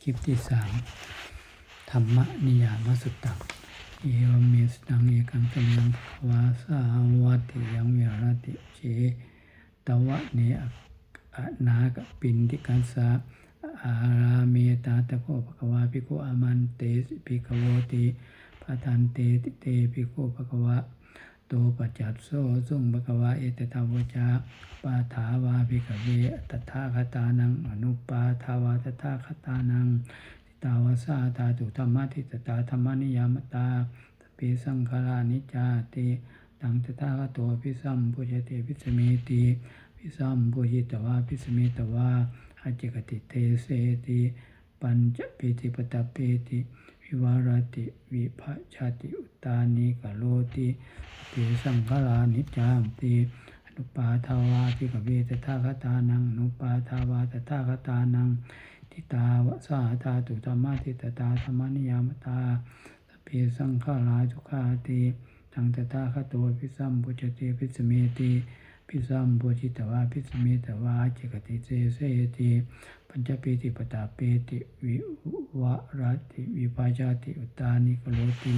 คลิปที่สามธรรมนิยามสุตตังเอวเมสตังเอกังสมังวาสาวาติยังวิหรติเจตวะเนอะอะนากปินทิกัสสะอาราเมตาตะโกภควาภิกขุอามันเตสิภิกขโวติปะทันเตติเตภิกขุภควะ โตปัจจัตโซสุงภะคะวะเอตตาวจาปาถาวาภิกขเวตถาคตานังอนุปาทาวาตถาคตานังทิตาวาสาตาตุธรรมะทิตตาธรรมนิยามตาตปิสังขารานิจาติตังตถาคโตภิสัมปุจเตภิสเมติภิสัมปุจิตวาภิสเมตวาอจิกติเทเสติปัญจปิติปตปเปติ วิวารติวิภาชาติอุตานิกโลติติสังขารานิจามติอนุปาทาวาปิกเวตถาคตานังอนุปาทาวาตถาคตานังทิตาวสาตาตุธรรมะทิตตาธรรมนิยามตาสเพสังขาราทุกขาติทังตถาคตพิสัมปุจติพิสเมติ พิสัมปุจิตวาพิสเมตวาจิกติเจเสติปัญจปีติปตาเปติวิวรติวิภาชาติอุตานิกโลติ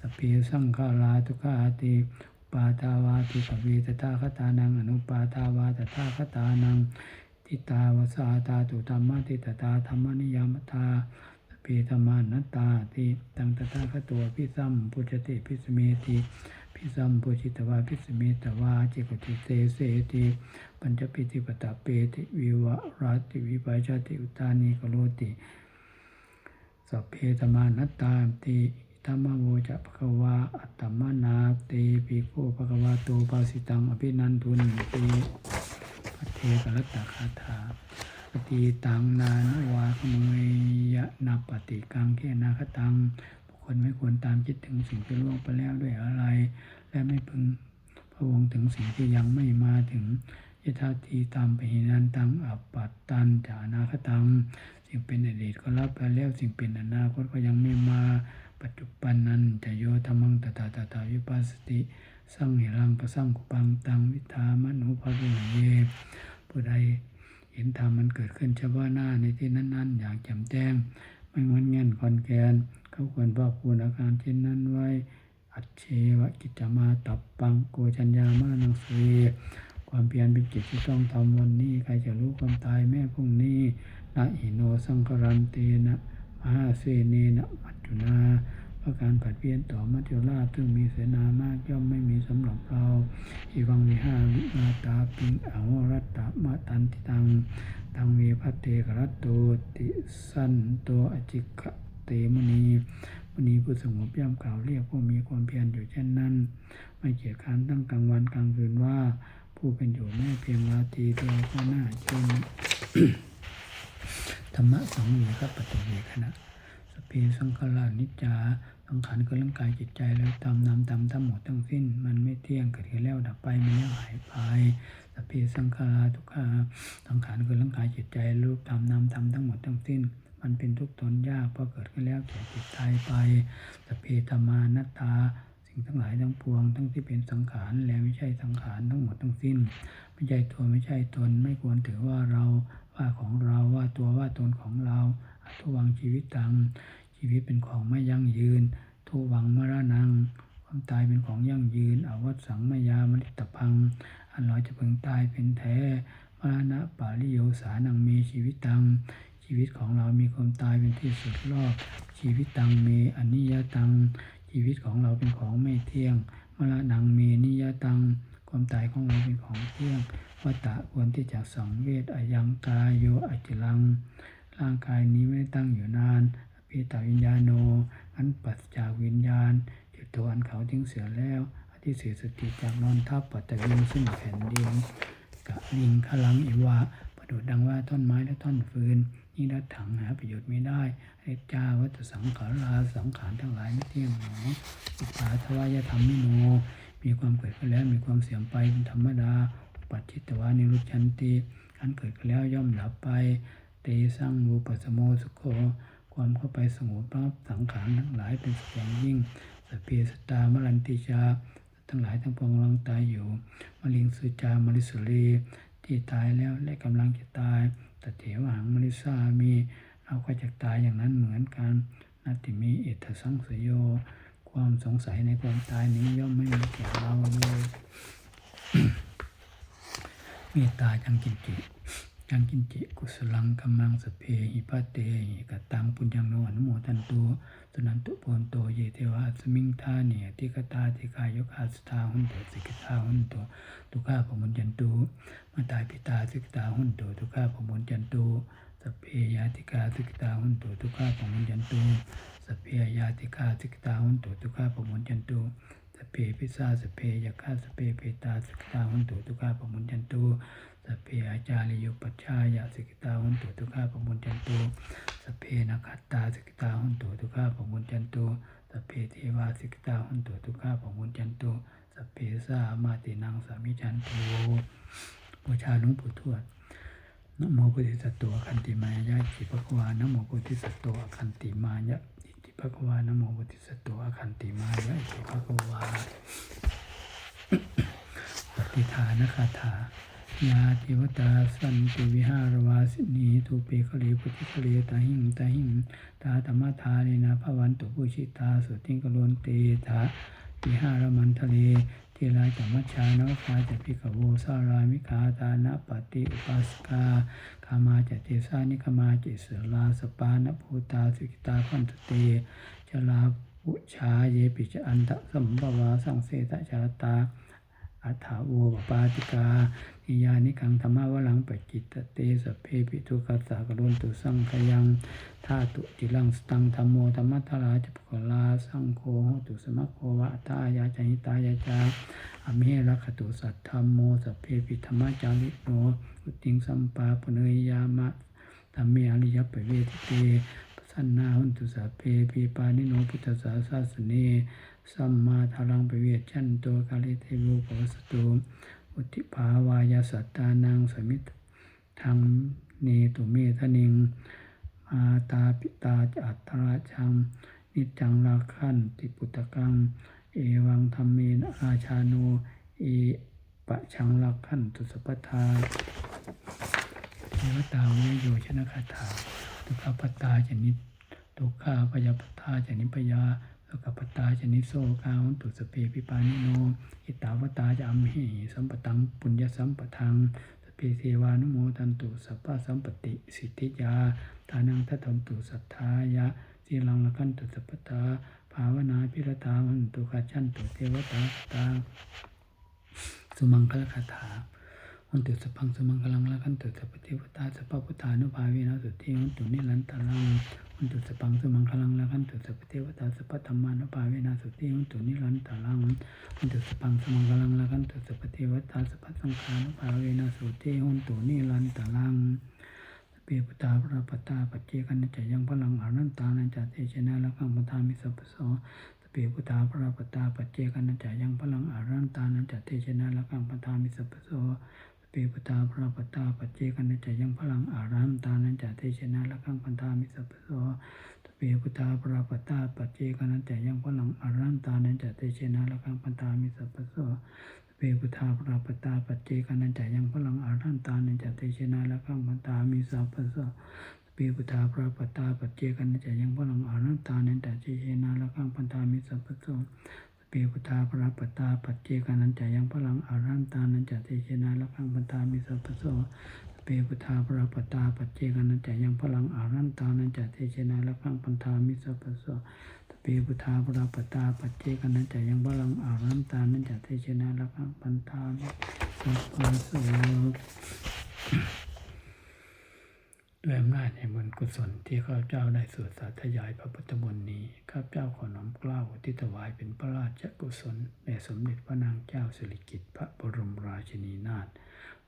สเพสังขาราทุกขาติปาทาวาติกเวตถาคตานังอนุปาทาวาตถาคตานังทิตาวสาตาตุธรรมะทิตตาธรรมนิยามตาสเพธรรมานัตตาติตังตถาคตัวพิสัมปุจติพิสเมติพิ สัมปุจิตวาพิสเมตวาจิกติเตเสติปัญจปิติปตาเปติวิวรัติวิปาชติอุตานิกโลติสัพเพธมานัตตาติธรรมโวจะภควาอัตตมนาเตปิโกภควาโตภาสิตังอภินันทุนติปเทกรัตตคาถาปฏิตังนานวาขโมยยะนาปฏิกังเขนาคตัง คคลไม่ควรตามคิดถึงสิ่งที่ล่วงไปแล้วด้วยอะไร และไม่พึงพะวงถึงสิ่งที่ยังไม่มาถึงยถาทีตามไปนันตังอัปปัตตันจานาคตัง สิ่งเป็นอดีตก็รับไปแล้วสิ่งเป็นอนาคตก็ยังไม่มาปัจจุบันนั้นจะโยธรรมังตถาตถาวิปัสสติสร้างหิรังก็สร้างกุปังตังวิธามนุภาเวเยผู้ใดเห็นธรรมมันเกิดขึ้นเฉพาะหน้าในที่นั้น ๆ อย่างแจ่มแจ้ง ไม่งอนเงียนคอนแกน เขาควรพ่อคูณอาการเช่นนั้นไว้ อัจเชวะกิจมาตับปังโกชัญญามานังสีความเพียรเป็นกิจที่ต้องทำวันนี้ ใครจะรู้ความตายแม่พรุ่งนี้นะอิโนสังครันเตนะมหาเสเนนะมัจจุนา เพราะการผัดเปลี่ยนต่อมัจจุราชซึ่งมีเสนามากย่อมไม่มีสำหรับเราอีวังวิหาวิมาตาปิงอาวรัตตมะตันติตังตังเวพัตเตกรัตโตติสันโตอจิกะเตมณีมณีผู้สงบย่อมกล่าวเรียกผู้มีความเพียรอยู่เช่นนั้น ไม่เกียจค้านตั้งกลางวันกลางคืนว่าผู้เป็นอยู่แม้เพียงราตรีเดียวก็น่าชมธรรมะสองมีครับปฏิเวคณะสเพสังขารานิจจา สังขารคือร่างกายจิตใจแล้วตามนามตามทั้งหมดทั้งสิ้น มันไม่เที่ยงเกิดขึ้นแล้วดับไปมันแล้วหายไปสพเพสังขาราทุกขาสังขารคือร่างกายจิตใจรูปตามนามตามทั้งหมดทั้งสิ้น มันเป็นทุกข์ทนยากเพราะเกิดขึ้นแล้วแก่จิตตายไปสพเพธรรมานัตตาสิ่งทั้งหลายทั้งปวงทั้งที่เป็นสังขารและไม่ใช่สังขารทั้งหมดทั้งสิ้น ไม่ใช่ตัวไม่ใช่ตนไม่ควรถือว่าเราว่าของเราว่าตัวว่าตนของเราทุวังชีวิตตัง ชีวิตเป็นของไม่ยั่งยืน ทุวังมรณัง ความตายเป็นของยั่งยืนอวัตสังมายามริตพัง อันเราจะเพึงตายเป็นแท้มรณะปาริโยสานังมีชีวิตตัง ชีวิตของเรามีความตายเป็นที่สุดรอบ ชีวิตตังเมอนิยตัง ชีวิตของเราเป็นของไม่เที่ยง มรณังเมนิยตัง ความตายของเราเป็นของเที่ยงวัตตะควรที่จะสังเวชอายังกายโยอจิลังร่างกายนี้ไม่ตั้งอยู่นาน อภิตาวิญญาโน อันปัสจากวิญญาณจุดตัวอันเขาทิ้งเสือแล้วอธิเสสติจากนอนทับปัตตวินซึ่งแผ่นดินกะลิงขลังอิวะประดุดดังว่าท่อนไม้และท่อนฟืนนี่รัดถังหาประโยชน์ไม่ได้เอจาวัตสังขาราสังขารทั้งหลายไม่เที่ยงหนออุปาทวายธรรมมิโน มีความเกิดขึ้นแล้วมีความเสื่อมไปเป็นธรรมดาปัจจิตวานิรุชันติการเกิดขึ้นแล้วย่อมดับไป เตสังรูปัสโมสุโข ความเข้าไปสงบรับสังขารทั้งหลายเป็นสุขอย่างยิ่งสพเพสตามรันติชาทั้งหลายทั้งปวงกำลังตายอยู่มลิงสุจามลิสุรีที่ตายแล้วและกำลังจะตายตเถวหังมริสามีเราก็จะตายอย่างนั้นเหมือนกันนาติมีเอตสังสยโย ความสงสัยในความตายนี้ย่อมไม่มีแก่เราเลยเมตตาจังกินจิังกินจิกุศลังกัมมังสเพหิปัตเตหิกตังปุญญังโนอนุโมทันตุสุนันตุโพนโตเยเทวะสมิงทาเนียติกตาติกายกาสตาหุนโตสิกตาหุนโตทุกขาปมุญญันตุมาตายปิตาสิกตาหุนโตทุกขาปมุญญันตุสเพยาติกาสิกตาหุนโตทุกขาปมุญญันตุสเพยาติกาสิกตาหุนโตทุกขาปมุญญันตุสเพพิสาสเพยกขาสเพเปตาสิกตาหุนตุทุกขาปมุญญันตุส พเพอาจาริยุปัชชายาสิกตาหุนตุทุกขาปมุญญันตุสพเพนักขัตตาสิกตาหุนตุทุกขาปมุญญันตุสพเพเทวาสิกตาหุนตุทุกขาปมุญญันตุสพเพสามาตินังสามิจันตุบูชาหลวงปู่ทวดนโมพุทธิสัตว์ตัวคันติมายะจิภควานโมพุทธิสัตว์ตัวคันติมายะอิจิภควานโมพุทธิสัตว์ตัวคันติมายะอิจิภควาปฏิทานคาถา ยาติวตาสันติวิหารวาสินีทุเปคะเลพุทธิคะเลตาหิงตาหิงตาธรรมทาเนนะภวันตุปุชิตาสุติงกโลนเตถาวิหารมันทะเลทีลาจัมมัชานวคาจะพิกโวสารามิคาตานะปฏิอุปัสกาคามาจะเตสานิคมาจิเสลาสปานภูตาสุกิตาพันตเตจลาปุชาเยปิจอันตะสัมภวาสังเสตชาตาอัฐาโวปปาติกา นิยานิกังธรรมะวลังปจิตเตสเพปิทุกัสสะกรุนตุสังขยังธาตุจิลังสตังธรรมโมธรรมัทราจปกลาสังโฆตุสมะโควะตายาจหิตายาจาอเมรัคตุสัทธรรมโมสเพปิธรรมะจาริโนอุติงสัมปาปเนยยามะธรรมเมอริยปเวทิเตสันนาหุนตุสัพเพปีปานิโนพุทธศาสสเนสัมมาทารังปเวชชันโตกาลิเทวุปวัสตุ อุติภาวายสัตตานังสมิตทังเนตุเมทนิงมาตาปิตาจัตตราชัง นิจังราคันติปุตตะกัง เอวังธรรมเมนะอาชาโนเอปะชังราคันตุสปปทาเทวตาเวโยชนะคาถาทุขปตาจนิทุกขาพยาปตตาจนิพยา สุขปตตาจนิโสกาหุนตุสเปปิปานิโน อิตาวตาจะอัมหิสัมปตังปุญญสัมปทังสเปเทวานุโมทันตุสัพพะสัมปติสิทธิยาทานังทัตถันตุสัทธายะสีลังละกันตุสัพพตาภาวนาพิรตาวันตุกัจจันตุเทวตาตาสุมังคลคาถา วันตุสพังสมังคลังละคันตุสัพพเทวตาสัพพุทธานุภาเวนะสุติวันตุนิรันตรังวันตุสพังสมังคลังละคันตุสัพพเทวตาสัพพธรรมานุภาเวนะสุติวันตุนิรันตรังวันตุสพังสมังคลังละคันตุสัพพเทวตาสัพพสังฆานุภาเวนะสุติวันตุนิรันตรังเปปุตาพระปตาปัจเจกันจะยังพลังอรันตานันจะเตชนะละกังปทามิสัพโสสเปปุตาพระปตาปัจเจกันจะยังพลังอรันตานันจะเตชนะละกังปทามิสัพโสส เปปุตาพระปตาปัจเจกันจะยังพลังอารันตานันจะเตชนะละกังปทามิสัพพโสสเปปุตาพระปตาปัจเจกันจะยังพลังอารันตานันจะเตชนะละกังปทามิสัพพโสเปปุทาปราปตาปัจเจกันันจายังพลังอารันตานันจาเตชนะละกังมันตามิสัพพะสะเปปุทาปราปตาปัจเจกันันจายังพลังอารันตานันจาเตชนะละกังมันตามิสัพพะส เปปุทาปราปตา ปัจเจกันันจายังพลังอารันตานันจาเตชนะละกังมันตามิสัพพะสเปปุทาปราปตาปัจเจกันันจายังพลังอารันตานันจาเตชนะละกังมันตามิสัพพะสเปปุทาปราปตาปัจเจกันนันจะยังพลังอารัมตานันจะเทชนะละกังปันทามิสัพโส ด้วยอำนาจแห่งบุญกุศลที่ข้าพเจ้าได้สวดสาธยายพระพุทธมนต์นี้ข้าพเจ้าขอน้อมเกล้าที่ถวายเป็นพระราชกุศลแด่สมเด็จพระนางเจ้าสิริกิติ์พระบรมราชินีนาถ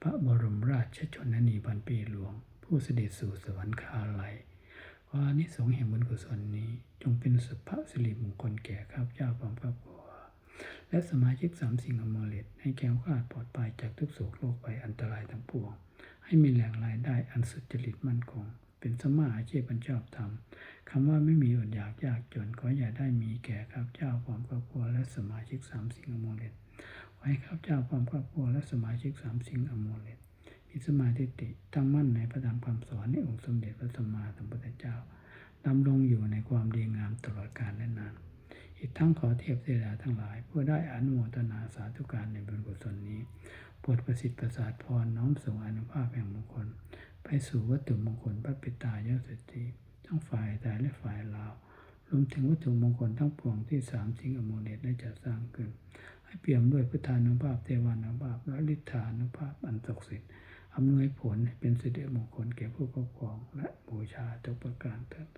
พระบรมราชชนนีพันปีหลวง ผู้เสด็จสู่สวรรคาลัยขออานิสงส์แห่งบุญกุศลนี้ จงเป็นสุภาสิริมงคลแก่ข้าพเจ้าพร้อมครอบครัวและสมาชิกสามสิ่งอมฤตให้แก้วคลาดปลอดภัยจากทุกโศกโรคภัยอันตรายทั้งปวง ให้มีแหล่งรายได้อันสุจริตมั่นคง เป็นสมาอาชีพอันชอบธรรมคำว่าไม่มีอดอยากยากจนขออย่าได้มีแก่ข้าพเจ้าพร้อมครอบครัวและสมาชิกสามสิ่งอมฤตไว้ข้าพเจ้าพร้อมครอบครัวและสมาชิกสามสิ่งอมฤตมีมีสมาธิฏฐิตั้งมั่นในพระธรรมคำสอนในองค์สมเด็จพระสัมมาสัมพุทธเจ้าดำรงอยู่ในความดีงามตลอดกาลและนาน อีกทั้งขอเทพเทวดาทั้งหลายผู้ได้อนุโมทนาสาธุการในบุญกุศลนี้ ปรดประสิทธิ์ประสาทพรน้อมส่งอนุภาพแห่งมงคล ไปสู่วัตถุมงคลพระปิตายาสตรีทั้งฝ่ายไทยและฝ่ายลาว รวมถึงวัตถุมงคลทั้งปวงที่สามสิ่งอโมเดตได้จัดสร้างขึ้น ให้เปี่ยมด้วยพุทธานุภาพเทวานุภาพและฤทธานุภาพอันศักดิ์สิทธิ์อำนวยผลเป็นสิริมงคลแก่ผู้ครอบครองและบูชาทุกประการเถิด